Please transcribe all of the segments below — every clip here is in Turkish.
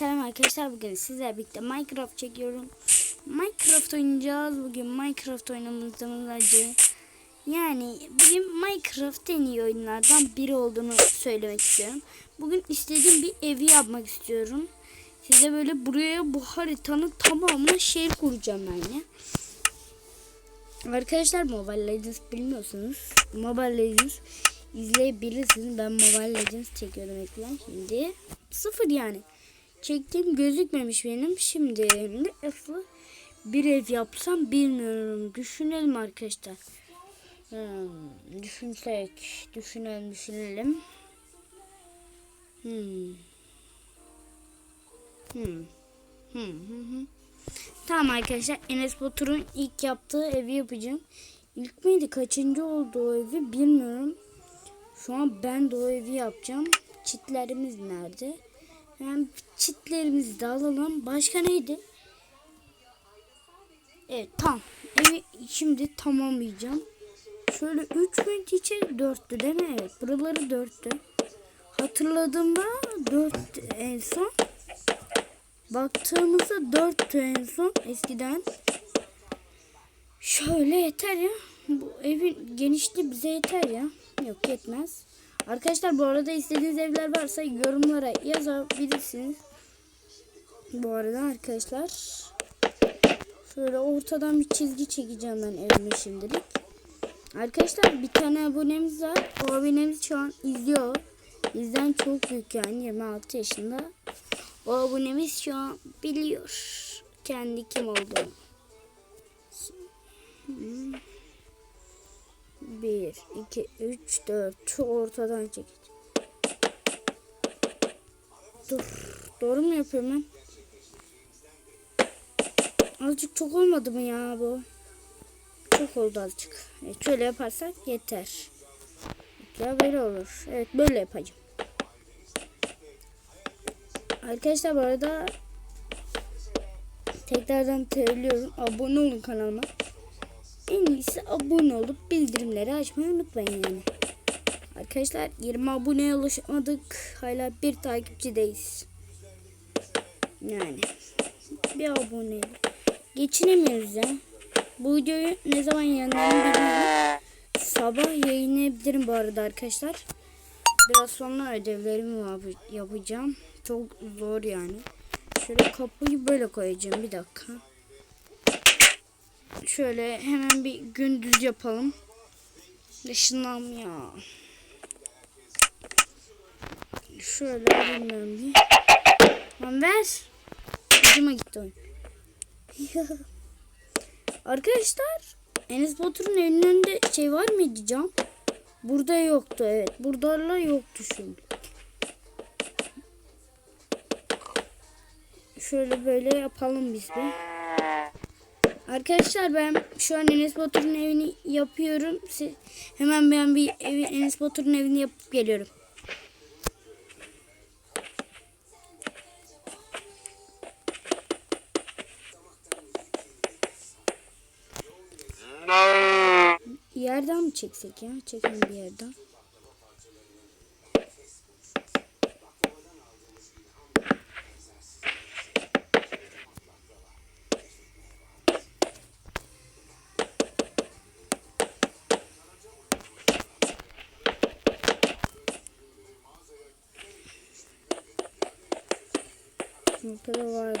Selam arkadaşlar bugün sizlerle birlikte Minecraft çekiyorum. Minecraft oynayacağız. Bugün Minecraft oynamamızın acı. Yani bugün Minecraft en iyi oyunlardan biri olduğunu söylemek istiyorum. Bugün istediğim bir evi yapmak istiyorum. Size böyle buraya bu haritanın tamamına şehir kuracağım yani. Arkadaşlar Mobile Legends bilmiyorsunuz. Mobile Legends izleyebilirsiniz. Ben Mobile Legends çekiyorum ekran şimdi. Sıfır yani. Çektiğim gözükmemiş benim. Şimdi nasıl bir ev yapsam bilmiyorum. Düşünelim arkadaşlar. Hmm, düşünsek. Düşünelim düşünelim. Hmm. Hmm. Hmm. Hmm. hmm. Tamam arkadaşlar Enes Batur'un ilk yaptığı evi yapacağım. İlk miydi kaçıncı oldu o evi bilmiyorum. Şu an ben de o evi yapacağım. Çitlerimiz nerede? Hemen çitlerimizi de alalım. Başka neydi? Evet tam. Evi şimdi tamamlayacağım. Şöyle 3 gün içeri 4'tü değil mi? Evet buraları 4'tü. Hatırladığımda 4 en son. Baktığımızda 4'tü en son eskiden. Şöyle yeter ya. Bu evin genişliği bize yeter ya. Yok yetmez. Arkadaşlar bu arada istediğiniz evler varsa yorumlara yazabilirsiniz. Bu arada arkadaşlar şöyle ortadan bir çizgi çekeceğim ben evime şimdilik. Arkadaşlar bir tane abonemiz var. O abonemiz şu an izliyor. Bizden çok büyük yani 26 yaşında. O abonemiz şu an biliyor kendi kim olduğunu. 1, 2, 3, 4. Şu ortadan çekeceğim. Dur. Doğru mu yapıyorum ben? Azıcık çok olmadı mı ya bu? Çok oldu azıcık. Evet, şöyle yaparsak yeter. Ya böyle olur. Evet böyle yapacağım. Arkadaşlar bu arada tekrardan söylüyorum. Abone olun kanalıma. En iyisi abone olup bildirimleri açmayı unutmayın yani. Arkadaşlar 20 aboneye ulaşamadık. Hala bir takipçideyiz. Yani bir abone. Geçinemiyoruz ya. Bu videoyu ne zaman yayınlarım bilmiyorum. Sabah yayınlayabilirim bu arada arkadaşlar. Biraz sonra ödevlerimi yapacağım. Çok zor yani. Şöyle kapıyı böyle koyacağım. Bir dakika. Şöyle hemen bir gündüz yapalım. Işınlam ya. Şöyle bilmiyorum bir. Lan ver. Ucuma gitti oyun. Arkadaşlar Enes Batur'un elinin önünde şey var mıydı cam? Burada yoktu evet. Burada yoktu şimdi. Şöyle böyle yapalım biz bir. Arkadaşlar ben şu an Enes Batur'un evini yapıyorum. Siz, hemen ben bir evi, Enes Batur'un evini yapıp geliyorum. Yerden mi çeksek ya? Çekelim bir yerden. Ortada vardı.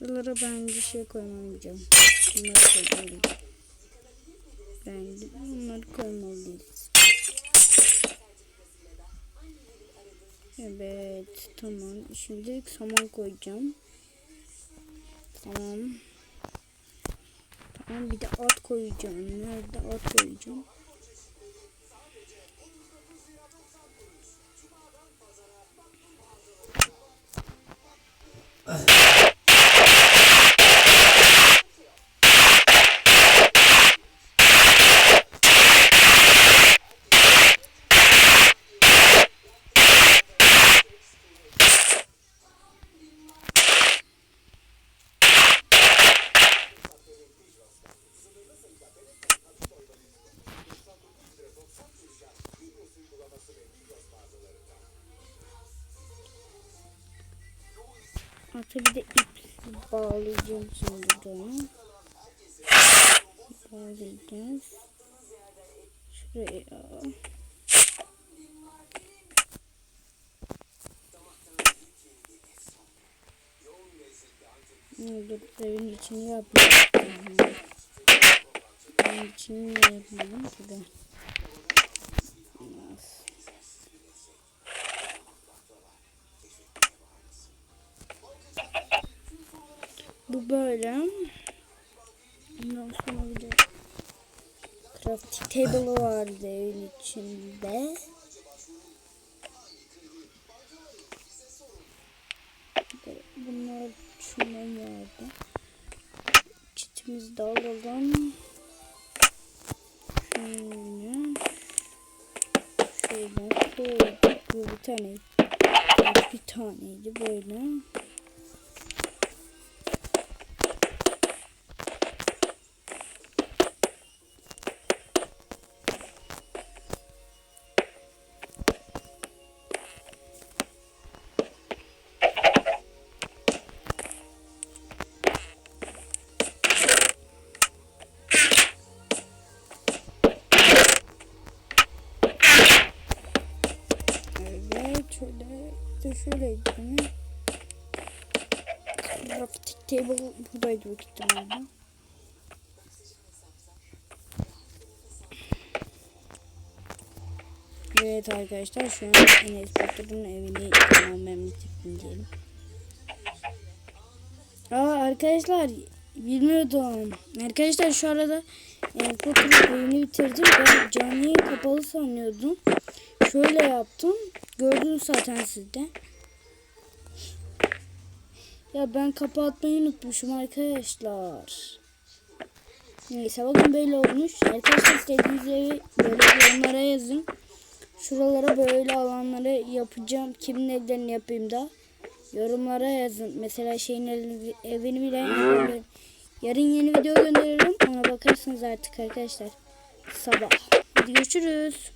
Şuralara bence şey koymamayacağım. Bunları koymalıyım. Bence bunları koymalıyız. Evet tamam. Şimdi saman koyacağım. Tamam. Tamam bir de at koyacağım. Nerede at koyacağım? Ata bir de ip bağlayacağım şimdi bunu. Bağlayacağız. Şuraya. Dur evin içini yapmayalım. Evin içini ne yapalım böyle. Ondan sonra bir de crafting table vardı evin içinde. Bunlar şundan vardı. Çitimizi de alalım. Şöyle. Şöyle koyduk. Bu bir tane. Bir taneydi böyle. De şöyleydi değil mi? Table buradaydı büyük ihtimalle. Evet arkadaşlar şu an Enes Batur'un evini tamamen diyelim. Aa arkadaşlar bilmiyordum. Arkadaşlar şu arada Enes Batur'un evini bitirdim. Ben camiyi kapalı sanıyordum. Şöyle yaptım. Gördünüz zaten sizde. Ya ben kapatmayı unutmuşum arkadaşlar. Neyse bakın böyle olmuş. Arkadaşlar istediğiniz evi böyle yorumlara yazın. Şuralara böyle alanları yapacağım. Kimin evlerini yapayım da. Yorumlara yazın. Mesela şeyin evini, bile. Yarın yeni video gönderirim. Ona bakarsınız artık arkadaşlar. Sabah. Hadi görüşürüz.